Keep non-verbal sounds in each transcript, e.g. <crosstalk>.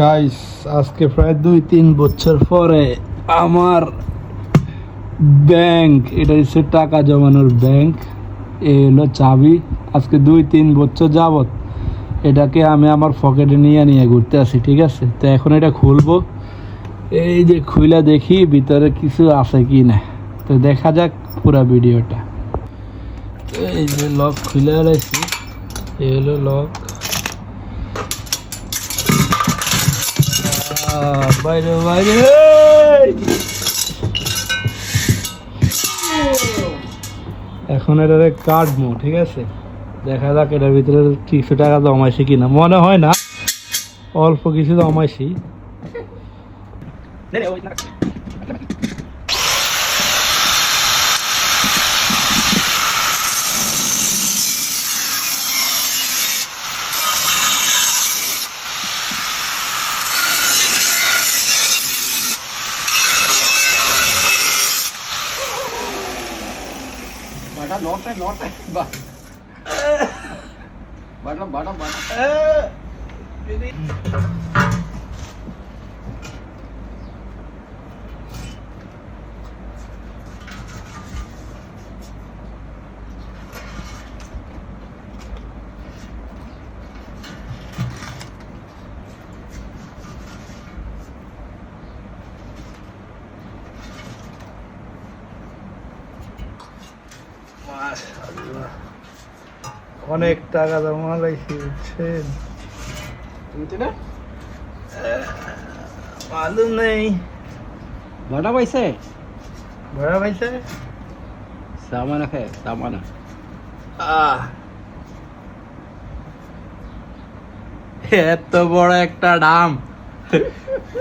Guys আজকে প্রায় দুই, তিন বছর পরে আমার ব্যাংক এটা হচ্ছে টাকা জমানোর ব্যাংক এ হলো চাবি। আজকে দুই, তিন বছর যাবত এটাকে আমি আমার পকেটে নিয়ে নিয়ে ঘুরতে আসি, ঠিক আছে? তো এখন এটা খুলবো। এই যে খুইলা দেখি, ভিতরে কিছু আছে কি না। তো দেখা যাক পুরো ভিডিওটা। এই যে লক খুলে রাখছি এই হলো লক বাইরে বাইরে! এখন এটারে কাটবো, ঠিক আছে? দেখা যাক এটার ভিতরে কিছু টাকা জমাইছি কিনা। মনে হয় না, অল্প কিছু জমাইছি। നോട്ടെ നോട്ടെ. വടം വടം വടം অনেক টাকা জমালাই বুঝছেন? মালুম নেই। ভাড়া পাইছে? ভাড়া পাইছে? আহ। এত বড় একটা ডাম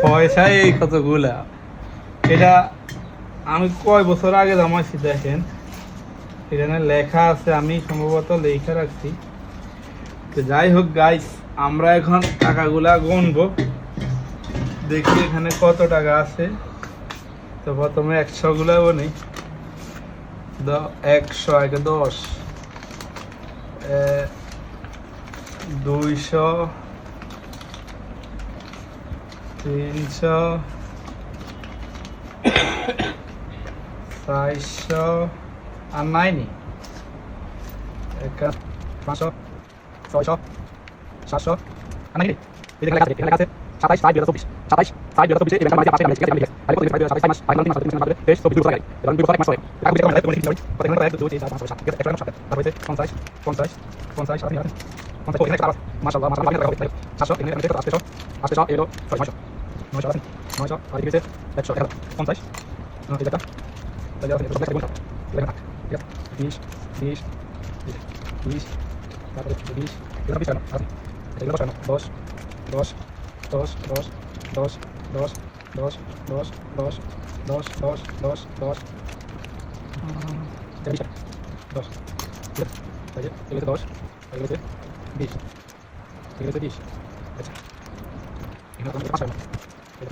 পয়সাই কতগুলা। এটা আমি কয় বছর আগে জমাছি দেখেন? এখানে লেখা আছে, আমি সম্ভবত লেখা রাখছি। তো যাই হোক গাইস আমরা এখন টাকাগুলা গুনবো। দেখি এখানে কত টাকা আছে। তো প্রথমে একশো গুলা বনি একশো আগে দশ। দুইশো, তিনশো, চারশো আর নাইনি পাঁচশো ছয়শো সাতশো নাকি আছে সাতাইশ সাত দুই সাত দুই চব্বিশে ব্যাংকের মাঝে আছে ঠিক আছে আমি লিখে সাতাইশ সাতাইশ হয় টাকা বুঝে তোমার তুমি লিখে কত ঘণ্টা এক দুই চার পাঁচ ছয় সাত এক টাকা সাত তারপরে পঞ্চাশ পঞ্চাশ পঞ্চাশ সাত টাকা তাহলে আছে একশো গুণ লেখা থাক ঠিক আছে বিশ বিশ বিশ তারপরে বিশ এগুলো বিশ আছে এগুলো দশ দশ দশ দশ দশ দশ দশ দশ দশ দশ দশ দশ দশ দশ বিশ দশ ঠিক আছে তাহলে এগুলোতে দশ এগুলোতে বিশ এগুলোতে বিশ আচ্ছা এখানে তোমাকে পাঁচ টাকা এটা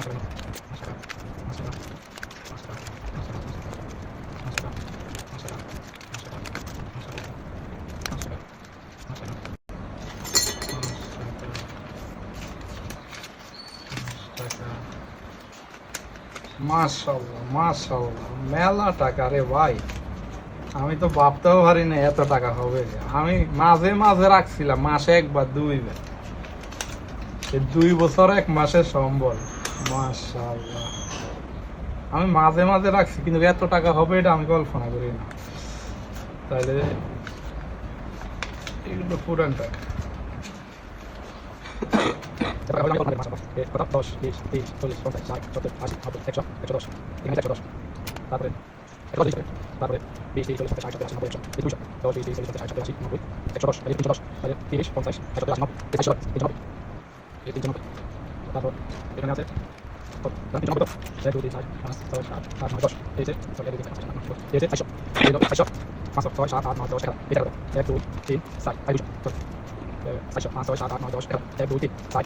মাশাল্লাহ মাশাল্লাহ মেলা টাকা রে ভাই। আমি তো ভাবতেও পারি না এত টাকা হবে। আমি মাঝে মাঝে রাখছিলাম, মাসে একবার, দুইবার। দুই বছর, এক মাসে সম্বল। মাশাল্লাহ আমি মাঝে মাঝে রাখছি, কিন্তু এত টাকা হবে এটা আমি কল্পনা করি না। তাহলে এগুলো পুরান টাকা। কথা দশ বিশ তিরিশ চল্লিশ পঞ্চাশ ষাট দশ এখানে একশো দশ তারপরে তারপরে বিশ তিরিশ চল্লিশ পঞ্চাশ দশ বিশ তিরিশ দশ তিনশো দশ তিরিশ পঞ্চাশ ষাট সত্তর আশি নব্বই একশো নব্বই তিনশো নব্বই তারপর এখানে আছে পাঁচশো ছয় সাত আট নয় দশ এগারো এক দুই তিন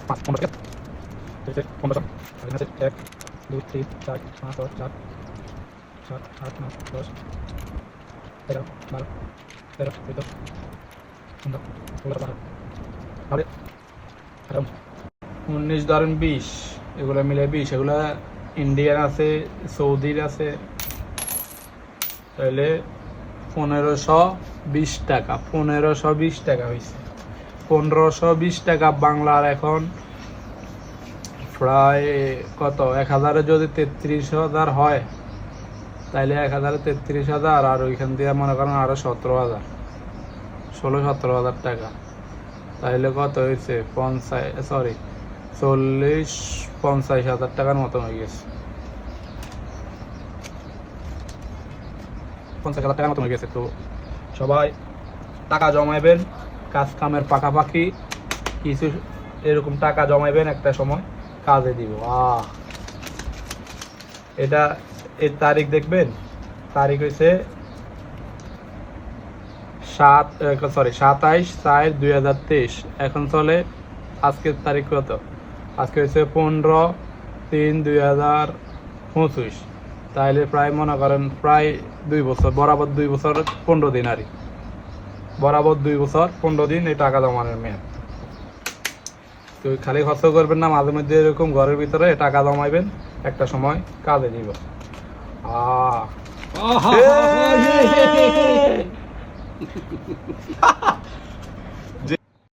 পাঁচ পনেরো পনেরো এক দুই তিন চার পাঁচ দশ আরাম। উনিশ ধরেন বিশ, এগুলো মিলে বিশ, এগুলো ইন্ডিয়ান আছে, সৌদির আছে তাহলে পনেরোশো বিশ টাকা, পনেরোশো বিশ টাকা হয়েছে পনেরোশো বিশ টাকা বাংলার এখন। প্রায় কত? এক হাজারে যদি তেত্রিশ হাজার হয়, তাইলে এক হাজারে তেত্রিশ হাজার আর ওইখান দিয়ে মনে করেন আরও সতেরো হাজার, ষোলো সতেরো হাজার টাকা। তাইলে কত হয়েছে পঞ্চাশ সরি চল্লিশ পঞ্চাশ হাজার টাকার মতন হয়ে গেছে। পঞ্চাশ হাজার টাকার মতন হয়ে গেছে। তো সবাই টাকা জমাইবেন। কাজ কামের পাকাপাকি কিছু এরকম টাকা জমাইবেন একটা সময়, কাজে দিব। আহ! এটা এর তারিখ দেখবেন? তারিখ হয়েছে সাত সরি সাতাইশ চার দুই হাজার তেইশ। এখন চলে আজকের তারিখ কত? আজকে হয়েছে পনেরো তিন দুই হাজার পঁচিশ। তাইলে প্রায় মনে করেন প্রায় দুই বছর, বরাবর দুই বছর, পনেরো দিন আরই বরাবর দুই বছর পনেরো দিন এই টাকা জমানোর মেয়াদ। তো খালি খরচ করবেন না মাঝে মধ্যে এরকম ঘরের ভিতরে টাকা জমাইবেন একটা সময় কাজে দিব। আহ! <laughs> <laughs>